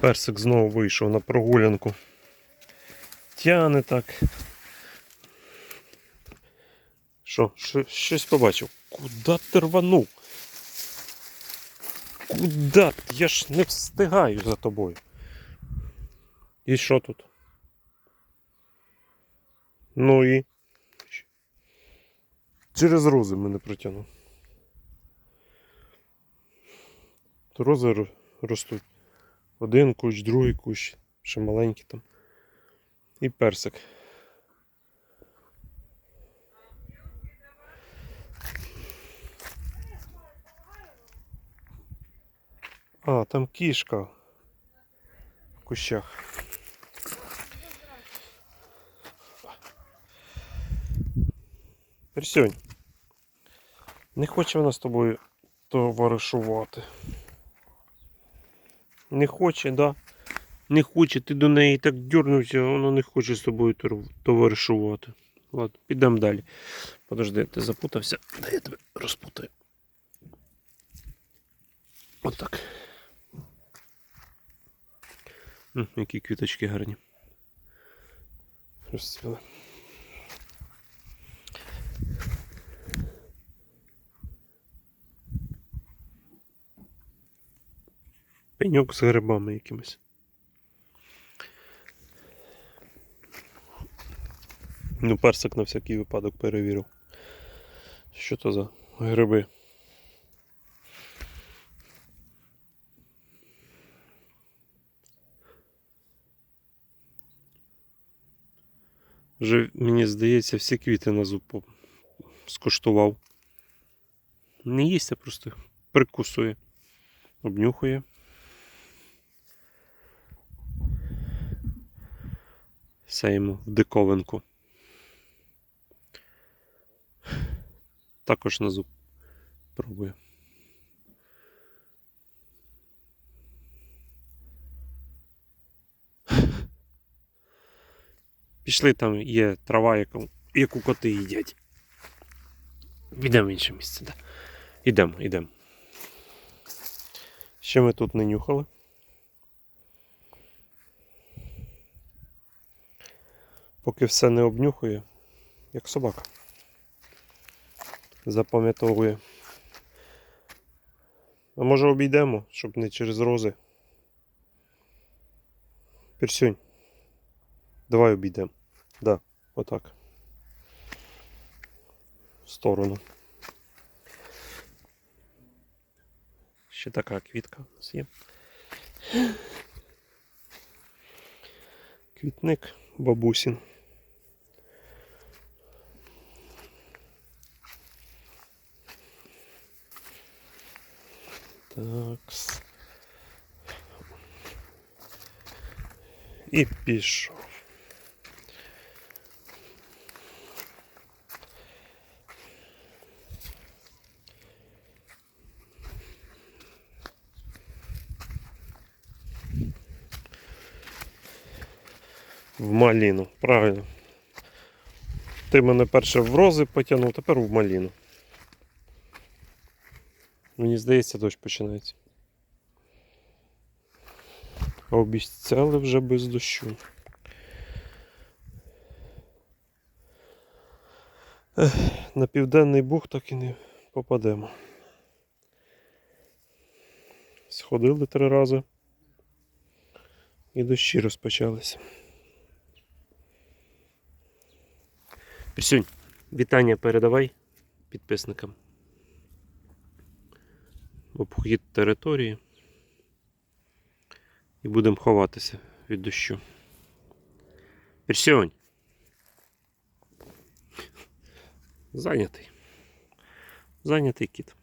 Персик знову вийшов на прогулянку. Тяне так. Що, що щось побачив? Куда ти рванув? Куда? Я ж не встигаю за тобою. І що тут? Ну і. Через рози мене протягнув. Рози ростуть. Один кущ, другий кущ, ще маленький там. І персик. А, там кішка в кущах. Персьонь. Не хоче вона з тобою товаришувати. Не хоче, да? Не хоче, ти до неї так дернувся, а вона не хоче з тобою товаришувати. Ладно, підемо далі. Подожди, ти запутався. Дай я тебе розпутаю. Отак. М, Які квіточки гарні. Розцвіли. Пеньок з грибами якимись. Ну, персик на всякий випадок перевірив. Що то за гриби? Вже, мені здається, всі квіти на зуб скуштував. Не їсть, а просто прикусує, обнюхує. Все йому в диковинку. Також на зуб пробує. Пішли там є трава, яку, яку коти їдять. Підемо в інше місце, так. Да. Ідемо, ідемо. Ще ми тут не нюхали. Поки все не обнюхує, як собака. Запам'ятовує. А може обійдемо, щоб не через рози. Персюнь. Давай обійдемо. Да, отак. В сторону. Ще така квітка у нас є. Квітник бабусін. Так. І пішов. В маліну, правильно. Ти мене перше в рози потягнув, тепер в маліну. Мені здається, дощ починається. Обіцяли вже без дощу. Ех, на південний буг так і не попадемо. Сходили три рази. І дощі розпочалися. Присюнь, вітання передавай підписникам. Обхід території. І будемо ховатися від дощу. Персіонь. Зайнятий. Зайнятий кіт.